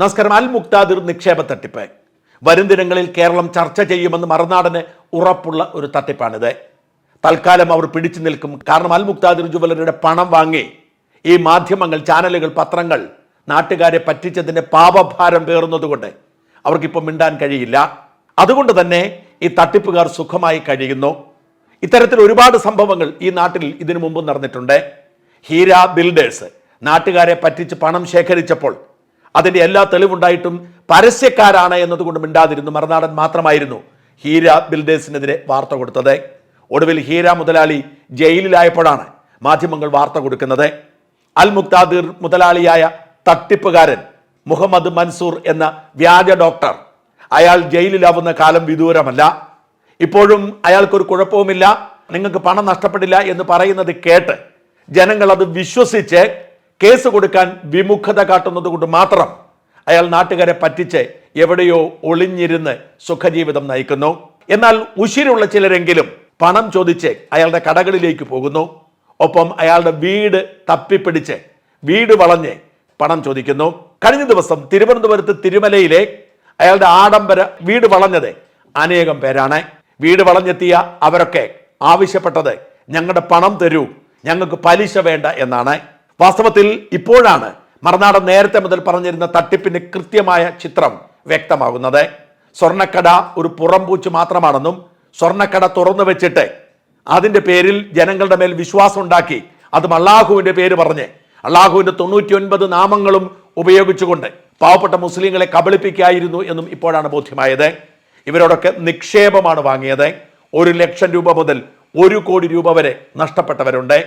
നമസ്കാരം. അൽ മുക്താദിർ നിക്ഷേപ തട്ടിപ്പ്. വരും ദിനങ്ങളിൽ കേരളം ചർച്ച ചെയ്യുമെന്ന് മറുനാടന് ഉറപ്പുള്ള ഒരു തട്ടിപ്പാണിത്. തൽക്കാലം അവർ പിടിച്ചു നിൽക്കും. കാരണം അൽ മുക്താദിർ ജുവലറിയുടെ പണം വാങ്ങി ഈ മാധ്യമങ്ങൾ ചാനലുകൾ പത്രങ്ങൾ നാട്ടുകാരെ പറ്റിച്ചതിന്റെ പാപഭാരം പേറുന്നതുകൊണ്ട് അവർക്കിപ്പോൾ മിണ്ടാൻ കഴിയില്ല. അതുകൊണ്ട് തന്നെ ഈ തട്ടിപ്പുകാർ സുഖമായി കഴിയുന്നു. ഇത്തരത്തിൽ ഒരുപാട് സംഭവങ്ങൾ ഈ നാട്ടിൽ ഇതിനു മുമ്പ് നടന്നിട്ടുണ്ട്. ഹീര ബിൽഡേഴ്സ് നാട്ടുകാരെ പറ്റിച്ച് പണം ശേഖരിച്ചപ്പോൾ അതിന്റെ എല്ലാ തെളിവുണ്ടായിട്ടും പരസ്യക്കാരാണ് എന്നതുകൊണ്ട് മിണ്ടാതിരുന്നു. മറുനാടൻ മാത്രമായിരുന്നു ഹീര ബിൽഡേഴ്സിനെതിരെ വാർത്ത കൊടുത്തത്. ഒടുവിൽ ഹീര മുതലാളി ജയിലിലായപ്പോഴാണ് മാധ്യമങ്ങൾ വാർത്ത കൊടുക്കുന്നത്. അൽ മുക്താദിർ മുതലാളിയായ തട്ടിപ്പുകാരൻ മുഹമ്മദ് മൻസൂർ എന്ന വ്യാജ ഡോക്ടർ അയാൾ ജയിലിലാവുന്ന കാലം വിദൂരമല്ല. ഇപ്പോഴും അയാൾക്കൊരു കുഴപ്പവുമില്ല. നിങ്ങൾക്ക് പണം നഷ്ടപ്പെടില്ല എന്ന് പറയുന്നത് കേട്ട് ജനങ്ങൾ അത് വിശ്വസിച്ച് കേസ് കൊടുക്കാൻ വിമുഖത കാട്ടുന്നത് കൊണ്ട് മാത്രം അയാൾ നാട്ടുകാരെ പറ്റിച്ച് എവിടെയോ ഒളിഞ്ഞിരുന്ന് സുഖജീവിതം നയിക്കുന്നു. എന്നാൽ ഉശിരുള്ള ചിലരെങ്കിലും പണം ചോദിച്ച് അയാളുടെ കടകളിലേക്ക് പോകുന്നു. ഒപ്പം അയാളുടെ വീട് തപ്പിപ്പിടിച്ച് വീട് വളഞ്ഞ് പണം ചോദിക്കുന്നു. കഴിഞ്ഞ ദിവസം തിരുവനന്തപുരത്ത് തിരുമലയിലെ അയാളുടെ ആഡംബര വീട് വളഞ്ഞത് അനേകം പേരാണ്. വീട് വളഞ്ഞെത്തിയ അവരൊക്കെ ആവശ്യപ്പെട്ടത് ഞങ്ങളുടെ പണം തരൂ ഞങ്ങൾക്ക് പലിശ വേണ്ട എന്നാണ്. വാസ്തവത്തിൽ ഇപ്പോഴാണ് മറുനാടൻ നേരത്തെ മുതൽ പറഞ്ഞിരുന്ന തട്ടിപ്പിന്റെ കൃത്യമായ ചിത്രം വ്യക്തമാകുന്നത്. സ്വർണക്കട ഒരു പുറംപൂച്ച് മാത്രമാണെന്നും സ്വർണക്കട തുറന്നു വെച്ചിട്ട് അതിന്റെ പേരിൽ ജനങ്ങളുടെ മേൽ വിശ്വാസം ഉണ്ടാക്കി അതും അള്ളാഹുവിന്റെ പേര് പറഞ്ഞ് അള്ളാഹുവിന്റെ തൊണ്ണൂറ്റിയൊൻപത് നാമങ്ങളും ഉപയോഗിച്ചുകൊണ്ട് പാവപ്പെട്ട മുസ്ലിങ്ങളെ കബളിപ്പിക്കായിരുന്നു എന്നും ഇപ്പോഴാണ് ബോധ്യമായത്. ഇവരോടൊക്കെ നിക്ഷേപമാണ് വാങ്ങിയത്. ഒരു ലക്ഷം രൂപ മുതൽ ഒരു കോടി രൂപ വരെ നഷ്ടപ്പെട്ടവരുണ്ട്.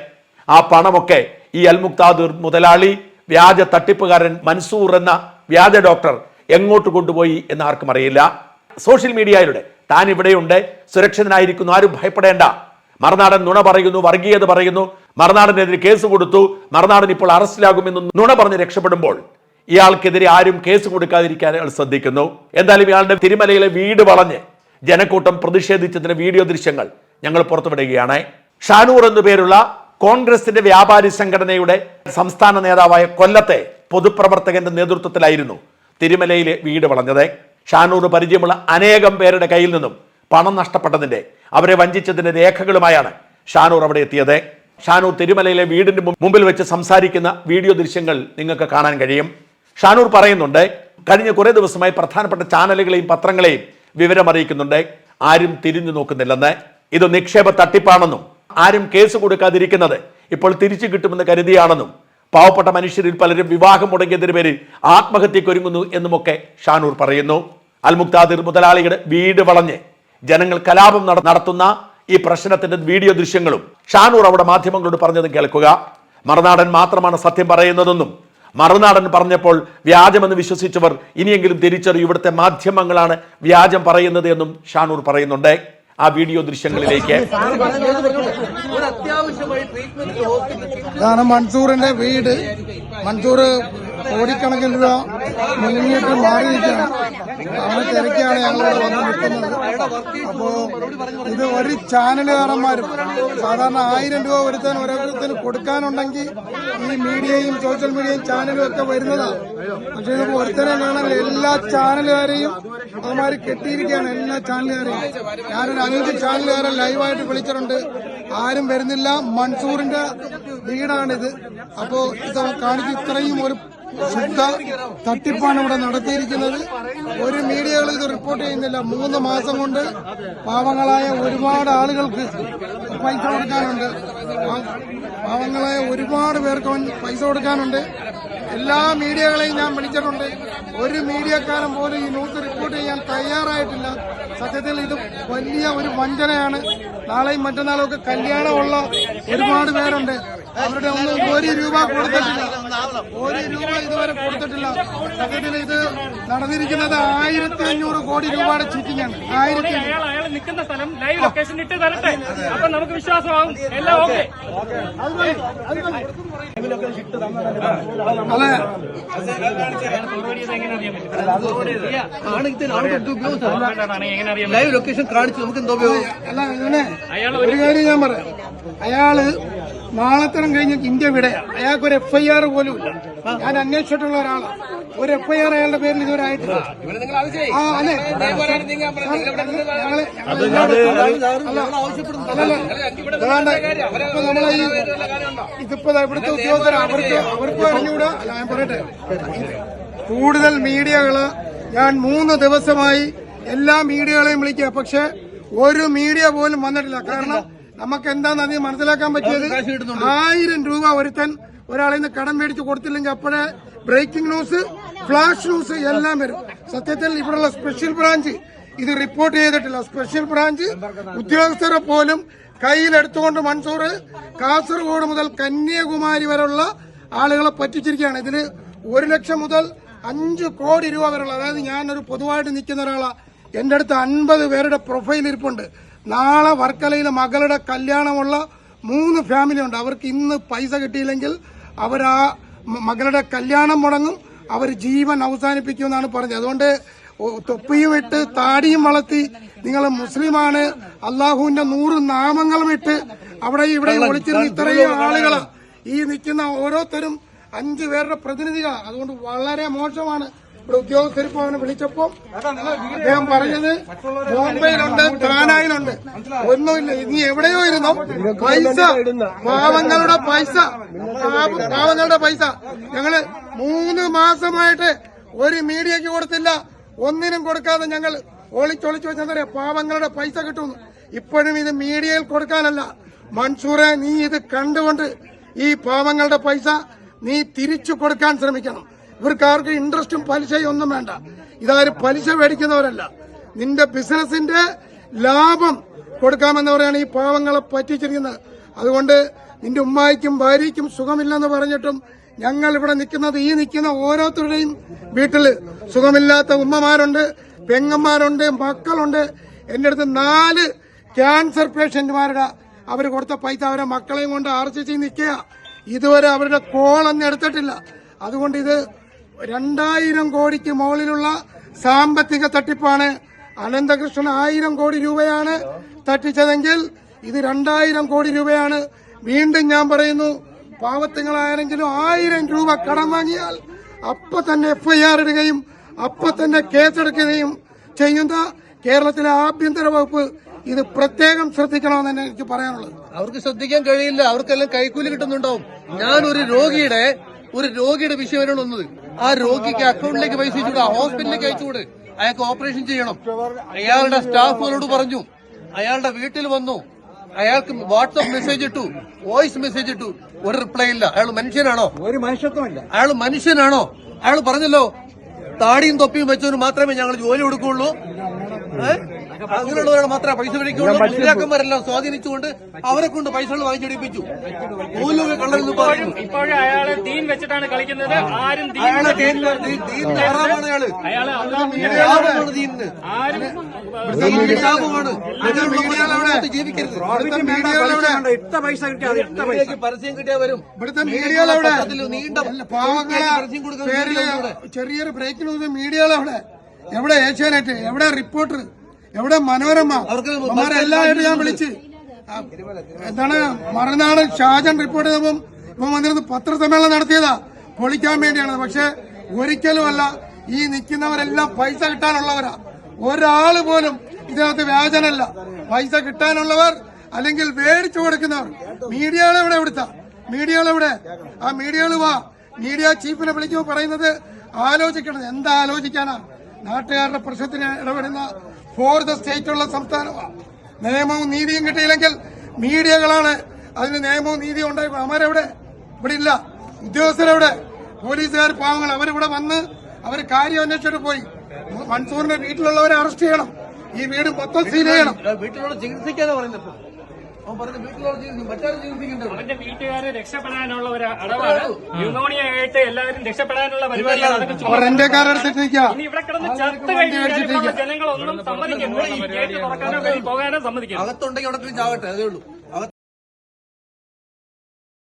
ആ പണമൊക്കെ ഈ അൽമുക്താദുർ മുതലാളി വ്യാജ തട്ടിപ്പുകാരൻ മൻസൂർ എന്ന വ്യാജ ഡോക്ടർ എങ്ങോട്ട് കൊണ്ടുപോയി എന്ന് ആർക്കും അറിയില്ല. സോഷ്യൽ മീഡിയയിലൂടെ താൻ ഇവിടെയുണ്ട് സുരക്ഷിതനായിരിക്കുന്നു ആരും ഭയപ്പെടേണ്ട. മറുനാടൻ നുണ പറയുന്നു വർഗീയത പറയുന്നു. മറുനാടനെതിരെ കേസ് കൊടുത്തു മറുനാടൻ ഇപ്പോൾ അറസ്റ്റിലാകുമെന്ന് നുണ പറഞ്ഞ് രക്ഷപ്പെടുമ്പോൾ ഇയാൾക്കെതിരെ ആരും കേസ് കൊടുക്കാതിരിക്കാൻ അയാൾ ശ്രദ്ധിക്കുന്നു. എന്തായാലും ഇയാളുടെ തിരുമലയിലെ വീട് വളഞ്ഞ് ജനക്കൂട്ടം പ്രതിഷേധിച്ചതിന് വീഡിയോ ദൃശ്യങ്ങൾ ഞങ്ങൾ പുറത്തുവിടുകയാണ്. ഷാനൂർ എന്നു പേരുള്ള കോൺഗ്രസിന്റെ വ്യാപാരി സംഘടനയുടെ സംസ്ഥാന നേതാവായ കൊല്ലത്തെ പൊതുപ്രവർത്തകന്റെ നേതൃത്വത്തിലായിരുന്നു തിരുമലയിലെ വീട് വളഞ്ഞത്. ഷാനൂർ പരിചയമുള്ള അനേകം പേരുടെ കയ്യിൽ നിന്നും പണം നഷ്ടപ്പെട്ടതിന്റെ അവരെ വഞ്ചിച്ചതിന്റെ രേഖകളുമായാണ് ഷാനൂർ അവിടെ എത്തിയത്. ഷാനൂർ തിരുമലയിലെ വീടിന് മുമ്പിൽ വെച്ച് സംസാരിക്കുന്ന വീഡിയോ ദൃശ്യങ്ങൾ നിങ്ങൾക്ക് കാണാൻ കഴിയും. ഷാനൂർ പറയുന്നുണ്ട് കഴിഞ്ഞ കുറെ ദിവസമായി പ്രധാനപ്പെട്ട ചാനലുകളെയും പത്രങ്ങളെയും വിവരം അറിയിക്കുന്നുണ്ട് ആരും തിരിഞ്ഞു നോക്കുന്നില്ലെന്ന്. ഇത് നിക്ഷേപ തട്ടിപ്പാണെന്നും ആരും കേസ് കൊടുക്കാതിരിക്കുന്നത് ഇപ്പോൾ തിരിച്ചു കിട്ടുമെന്ന് കരുതിയാണെന്നും പാവപ്പെട്ട മനുഷ്യരിൽ പലരും വിവാഹം മുടങ്ങിയതിന് പേരിൽ ആത്മഹത്യക്കൊരുങ്ങുന്നു എന്നുമൊക്കെ ഷാനൂർ പറയുന്നു. അൽമുക്താദിർ മുതലാളിയുടെ വീട് വളഞ്ഞ് ജനങ്ങൾ കലാപം നടത്തുന്ന ഈ പ്രശ്നത്തിന്റെ വീഡിയോ ദൃശ്യങ്ങളും ഷാനൂർ അവിടെ മാധ്യമങ്ങളോട് പറഞ്ഞതും കേൾക്കുക. മറുനാടൻ മാത്രമാണ് സത്യം പറയുന്നതെന്നും മറുനാടൻ പറഞ്ഞപ്പോൾ വ്യാജമെന്ന് വിശ്വസിച്ചവർ ഇനിയെങ്കിലും തിരിച്ചറിയും. ഇവിടുത്തെ മാധ്യമങ്ങളാണ് വ്യാജം പറയുന്നത് എന്നും ഷാനൂർ പറയുന്നുണ്ട്. ആ വീഡിയോ ദൃശ്യങ്ങളിലേക്ക്. മൻസൂറിന്റെ വീട്. മൻസൂർ കോടിക്കണക്കിന് രൂപ മുന്നിട്ട് മാറിയിരിക്കുകയാണ്. അവിടെ തിരക്കിയാണ് ഞങ്ങളിവിടെ വന്ന് നിൽക്കുന്നത്. അപ്പോ ഇത് ഒരു ചാനലുകാരന്മാരും സാധാരണ ആയിരം രൂപ ഒരുത്തൻ ഓരോരുത്തരും കൊടുക്കാനുണ്ടെങ്കിൽ ഈ മീഡിയയും സോഷ്യൽ മീഡിയയും ചാനലും ഒക്കെ വരുന്നതാണ് പക്ഷെ ഇതിപ്പോ ഒരുത്തനെ കാണാൻ എല്ലാ ചാനലുകാരെയും അവന്മാര് കെട്ടിയിരിക്കുകയാണ് എല്ലാ ചാനലുകാരെയും. ഞാനൊരു അഞ്ച് ചാനലുകാരെ ലൈവായിട്ട് വിളിച്ചിട്ടുണ്ട്. ആരും വരുന്നില്ല. മൺസൂറിന്റെ വീടാണിത്. അപ്പോ ഇത് കാണിച്ച് ഇത്രയും ഒരു ശുദ്ധ തട്ടിപ്പാണ് ഇവിടെ നടത്തിയിരിക്കുന്നത്. ഒരു മീഡിയകൾ ഇത് റിപ്പോർട്ട് ചെയ്യുന്നില്ല. മൂന്ന് മാസം കൊണ്ട് പാവങ്ങളായ ഒരുപാട് ആളുകൾക്ക് പൈസ കൊടുക്കാനുണ്ട്. പാവങ്ങളായ ഒരുപാട് പേർക്ക് പൈസ കൊടുക്കാനുണ്ട്. എല്ലാ മീഡിയകളെയും ഞാൻ വിളിച്ചിട്ടുണ്ട്. ഒരു മീഡിയക്കാരൻ പോലും ഈ ന്യൂസ് റിപ്പോർട്ട് ചെയ്യാൻ തയ്യാറായിട്ടില്ല. സത്യത്തിൽ ഇത് വലിയ ഒരു വഞ്ചനയാണ്. നാളെയും മറ്റന്നാളും ഒക്കെ കല്യാണമുള്ള ഒരുപാട് പേരുണ്ട്. അവരുടെ ഒന്നും ഒരു രൂപ കൊടുത്തിട്ടില്ല. ഒരു രൂപ ഇതുവരെ കൊടുത്തിട്ടില്ല സത്യത്തിൽ ഇത് നടന്നിരിക്കുന്നത് ആയിരത്തി അഞ്ഞൂറ് കോടി രൂപയുടെ ചീറ്റിംഗ് ആണ് ആയിരത്തി അയാൾ അയാൾ നിൽക്കുന്ന സ്ഥലം ലൈവ് ലൊക്കേഷൻ ഇട്ട് തരട്ടെ അപ്പൊ നമുക്ക് വിശ്വാസമാകും എല്ലാം ഓക്കെ ലൈവ് ലൊക്കേഷൻ കാണിച്ചു നമുക്ക് എന്തോ ഉപയോഗം അല്ല ഇങ്ങനെ ഒരു കാര്യം ഞാൻ പറയാം അയാൾ നാളത്തരം കഴിഞ്ഞ് ഇന്ത്യ വിടെ അയാൾക്ക് ഒരു എഫ് ഐ ആർ പോലും ഇല്ല. ഞാൻ അന്വേഷിച്ചിട്ടുള്ള ഒരാളാണ് ഒരു എഫ് ഐ ആർ അയാളുടെ പേരിൽ ഇതുവരെ ആയിട്ടില്ല. ആ അല്ലേ? ഞങ്ങൾ ഇപ്പൊ നമ്മളെ ഈ ഇതിപ്പോ ഇവിടുത്തെ ഉദ്യോഗസ്ഥർ അവർക്ക് അവർക്ക് അറിഞ്ഞുകൂടാ അല്ല ഞാൻ പറയട്ടെ. കൂടുതൽ മീഡിയകൾ ഞാൻ മൂന്ന് ദിവസമായി എല്ലാ മീഡിയകളെയും വിളിക്കുക. പക്ഷെ ഒരു മീഡിയ പോലും വന്നിട്ടില്ല. കാരണം നമുക്ക് എന്താണെന്ന് അതിന് മനസ്സിലാക്കാൻ പറ്റിയത്? ആയിരം രൂപ ഒരുത്തൻ ഒരാളിൽ നിന്ന് കടം മേടിച്ച് കൊടുത്തില്ലെങ്കിൽ അപ്പോഴേ ബ്രേക്കിംഗ് ന്യൂസ് ഫ്ലാഷ് ന്യൂസ് എല്ലാം വരും. സത്യത്തിൽ ഇവിടെയുള്ള സ്പെഷ്യൽ ബ്രാഞ്ച് ഇത് റിപ്പോർട്ട് ചെയ്തിട്ടില്ല. സ്പെഷ്യൽ ബ്രാഞ്ച് ഉദ്യോഗസ്ഥരെ പോലും കയ്യിലെടുത്തുകൊണ്ട് മൺസൂർ കാസർഗോഡ് മുതൽ കന്യാകുമാരി വരെയുള്ള ആളുകളെ പറ്റിച്ചിരിക്കുകയാണ്. ഇതിൽ ഒരു ലക്ഷം മുതൽ അഞ്ച് കോടി രൂപ വരെയുള്ള അതായത് ഞാനൊരു പൊതുവായിട്ട് നിൽക്കുന്ന ഒരാളാണ് എന്റെ അടുത്ത് അൻപത് പേരുടെ പ്രൊഫൈൽ ഇരിപ്പുണ്ട്. നാളെ വർക്കലയിലെ മകളുടെ കല്യാണമുള്ള മൂന്ന് ഫാമിലി ഉണ്ട്. അവർക്ക് ഇന്ന് പൈസ കിട്ടിയില്ലെങ്കിൽ അവരാ മകളുടെ കല്യാണം മുടങ്ങും. അവർ ജീവൻ അവസാനിപ്പിക്കുമെന്നാണ് പറഞ്ഞത്. അതുകൊണ്ട് തൊപ്പിയും ഇട്ട് താടിയും വളർത്തി നിങ്ങൾ മുസ്ലിമാണ്. അള്ളാഹുവിന്റെ നൂറ് നാമങ്ങളും ഇട്ട് അവിടെ ഇവിടെ ഒളിച്ചിരുന്ന ഇത്രയും ആളുകൾ ഈ നിൽക്കുന്ന ഓരോരുത്തരും അഞ്ചു പേരുടെ പ്രതിനിധികളാണ് അതുകൊണ്ട് വളരെ മോശമാണ്. ഇവിടെ ഉദ്യോഗസ്ഥർ ഇപ്പോൾ അവനെ വിളിച്ചപ്പോ അദ്ദേഹം പറഞ്ഞത് ബോംബെയിലുണ്ട് ത്രാനായിലുണ്ട്. ഒന്നുമില്ല. ഇനി എവിടെയോ ഇരുന്നു. പൈസ പാവങ്ങളുടെ പൈസ. പാവ- പാവങ്ങളുടെ പൈസ. ഞങ്ങൾ മൂന്ന് മാസമായിട്ട് ഒരു മീഡിയക്ക് കൊടുത്തില്ല. ഒന്നിനും കൊടുക്കാതെ ഞങ്ങൾ ഒളിച്ചൊളിച്ചു വെച്ചാൽ പാവങ്ങളുടെ പൈസ കിട്ടുന്നു. ഇപ്പോഴും ഇത് മീഡിയയിൽ കൊടുക്കാനല്ല. മൻസൂറെ നീ ഇത് കണ്ടുകൊണ്ട് ഈ പാവങ്ങളുടെ പൈസ നീ തിരിച്ചു കൊടുക്കാൻ ശ്രമിക്കണം. ഇവർക്ക് ആർക്കും ഇൻട്രസ്റ്റും പലിശയും ഒന്നും വേണ്ട. ഇതാരും പലിശ മേടിക്കുന്നവരല്ല. നിന്റെ ബിസിനസിന്റെ ലാഭം കൊടുക്കാമെന്നവരാണ് ഈ പാവങ്ങളെ പറ്റിച്ചിരിക്കുന്നത്. അതുകൊണ്ട് നിന്റെ ഉമ്മായിക്കും ഭാര്യയ്ക്കും സുഖമില്ലെന്ന് പറഞ്ഞിട്ടും ഞങ്ങൾ ഇവിടെ നിൽക്കുന്നത് ഈ നിൽക്കുന്ന ഓരോരുത്തരുടെയും വീട്ടിൽ സുഖമില്ലാത്ത ഉമ്മമാരുണ്ട് പെങ്ങന്മാരുണ്ട് മക്കളുണ്ട്. എന്റെ അടുത്ത് നാല് ക്യാൻസർ പേഷ്യന്റുമാരുടെ അവർ കൊടുത്ത പൈസ അവരെ മക്കളെയും കൊണ്ട് ആർ സി സി നിൽക്കുക. ഇതുവരെ അവരുടെ കോളൊന്നും എടുത്തിട്ടില്ല. അതുകൊണ്ട് ഇത് രണ്ടായിരം കോടിക്ക് മുകളിലുള്ള സാമ്പത്തിക തട്ടിപ്പാണ്. അനന്തകൃഷ്ണൻ ആയിരം കോടി രൂപയാണ് തട്ടിച്ചതെങ്കിൽ ഇത് രണ്ടായിരം കോടി രൂപയാണ്. വീണ്ടും ഞാൻ പറയുന്നു പാവത്തുങ്ങളായാലെങ്കിലും ആയിരം രൂപ കടം വാങ്ങിയാൽ അപ്പൊ തന്നെ എഫ്ഐആർ ഇടുകയും അപ്പൊ തന്നെ കേസെടുക്കുകയും ചെയ്യുന്ന കേരളത്തിലെ ആഭ്യന്തര വകുപ്പ് ഇത് പ്രത്യേകം ശ്രദ്ധിക്കണമെന്ന് എനിക്ക് പറയാനുള്ളത്. അവർക്ക് ശ്രദ്ധിക്കാൻ കഴിയില്ല. അവർക്കെല്ലാം കൈക്കൂലി കിട്ടുന്നുണ്ടാവും. ഞാൻ ഒരു രോഗിയുടെ ഒരു രോഗിയുടെ വിഷയം വന്നത് ആ രോഗിക്ക് അക്കൗണ്ടിലേക്ക് പൈസ ഇട്ടുക ഹോസ്പിറ്റലിലേക്ക് അയച്ചുകൂടെ. അയാൾക്ക് ഓപ്പറേഷൻ ചെയ്യണം. അയാളുടെ സ്റ്റാഫുകളോട് പറഞ്ഞു. അയാളുടെ വീട്ടിൽ വന്നു. അയാൾക്ക് വാട്സപ്പ് മെസ്സേജ് ഇട്ടു. വോയിസ് മെസ്സേജ് ഇട്ടു. ഒരു റിപ്ലൈ ഇല്ല. അയാൾ മനുഷ്യനാണോ? ഒരു മനുഷ്യത്വമില്ല. അയാൾ മനുഷ്യനാണോ? അയാൾ പറഞ്ഞല്ലോ താടിയും തൊപ്പിയും വെച്ചവന് മാത്രമേ ഞങ്ങൾ ജോലി കൊടുക്കുള്ളൂ ഏഹ്? അങ്ങനെയുള്ളവരാണ് മാത്രമേ പൈസ മേടിക്കുള്ളൂ. മുസ്ലിയാക്കന്മാരെല്ലാം സ്വാധീനിച്ചുകൊണ്ട് അവരെ കൊണ്ട് പൈസകൾ വാങ്ങിച്ചെടുപ്പിച്ചു ഇപ്പോഴും അയാളെ ദീൻ വെച്ചിട്ടാണ് കളിക്കുന്നത്. ആരും പൈസ കിട്ടിയ മീഡിയയ്ക്ക് പരസ്യം കിട്ടിയാൽ വരും. ഇവിടുത്തെ മീഡിയകളെവിടെ പത്രത്തിൽ നീണ്ട പരസ്യം. ചെറിയൊരു ബ്രേക്കിൽ മീഡിയകളെവിടെ എവിടെ? ഏഷ്യാനെറ്റ്? എവിടെ റിപ്പോർട്ടർ എവിടെ? മനോരമ. അവർക്ക് എല്ലാവരും ഞാൻ വിളിച്ച്. എന്താണ്? മറുനാട് ഷാജൻ റിപ്പോർട്ട് ചെയ്തപ്പം ഇപ്പൊ വന്നിരുന്ന് പത്രസമ്മേളനം നടത്തിയതാ. പൊളിക്കാൻ വേണ്ടിയാണ്. പക്ഷെ ഒരിക്കലുമല്ല ഈ നിൽക്കുന്നവരെല്ലാം പൈസ കിട്ടാനുള്ളവരാ. ഒരാൾ പോലും ഇതിനകത്ത് വ്യാജനല്ല. പൈസ കിട്ടാനുള്ളവർ അല്ലെങ്കിൽ മേടിച്ചു കൊടുക്കുന്നവർ. മീഡിയകൾ എവിടെ എവിടുത്ത? മീഡിയകൾ എവിടെ? ആ മീഡിയകൾ വാ. മീഡിയ ചീഫിനെ വിളിക്കുമ്പോൾ പറയുന്നത് ആലോചിക്കണം എന്താ ആലോചിക്കാനാ? നാട്ടുകാരുടെ പ്രശ്നത്തിന് ഇടപെടുന്ന ഫോർ ദ സ്റ്റേറ്റ് ഉള്ള സംസ്ഥാനമാണ് നിയമവും നീതിയും കിട്ടിയില്ലെങ്കിൽ മീഡിയകളാണ് അതിന് നിയമവും നീതിയും ഉണ്ടായി. അവരെവിടെ? ഇവിടെ ഇല്ല ഉദ്യോഗസ്ഥരെവിടെ? പോലീസുകാർ പാവങ്ങൾ. അവരിവിടെ വന്ന് അവർ കാര്യം അന്വേഷിച്ചിട്ട് പോയി. മൻസൂറിന്റെ വീട്ടിലുള്ളവരെ അറസ്റ്റ് ചെയ്യണം. ഈ വീട് മൊത്തം സീൽ ചെയ്യണം. വീട്ടിലുള്ള ചികിത്സിക്കാനാ പറയുന്നത്. അവന്റെ വീട്ടുകാരെ രക്ഷപ്പെടാനുള്ള ഒരു അടവാണ്. ന്യൂമോണിയ ആയിട്ട് എല്ലാവരും രക്ഷപ്പെടാനുള്ള പരിപാടിയാണ് ഇനി ഇവിടെ കിടന്ന് ചത്ത് കഴിഞ്ഞാൽ ജനങ്ങളൊന്നും സമ്മതിക്കുന്നു പോകാനോ സമ്മതിക്കുന്നു അകത്തുണ്ടെങ്കിൽ അവിടെ ചാവട്ടെ അതേ ഉള്ളൂ.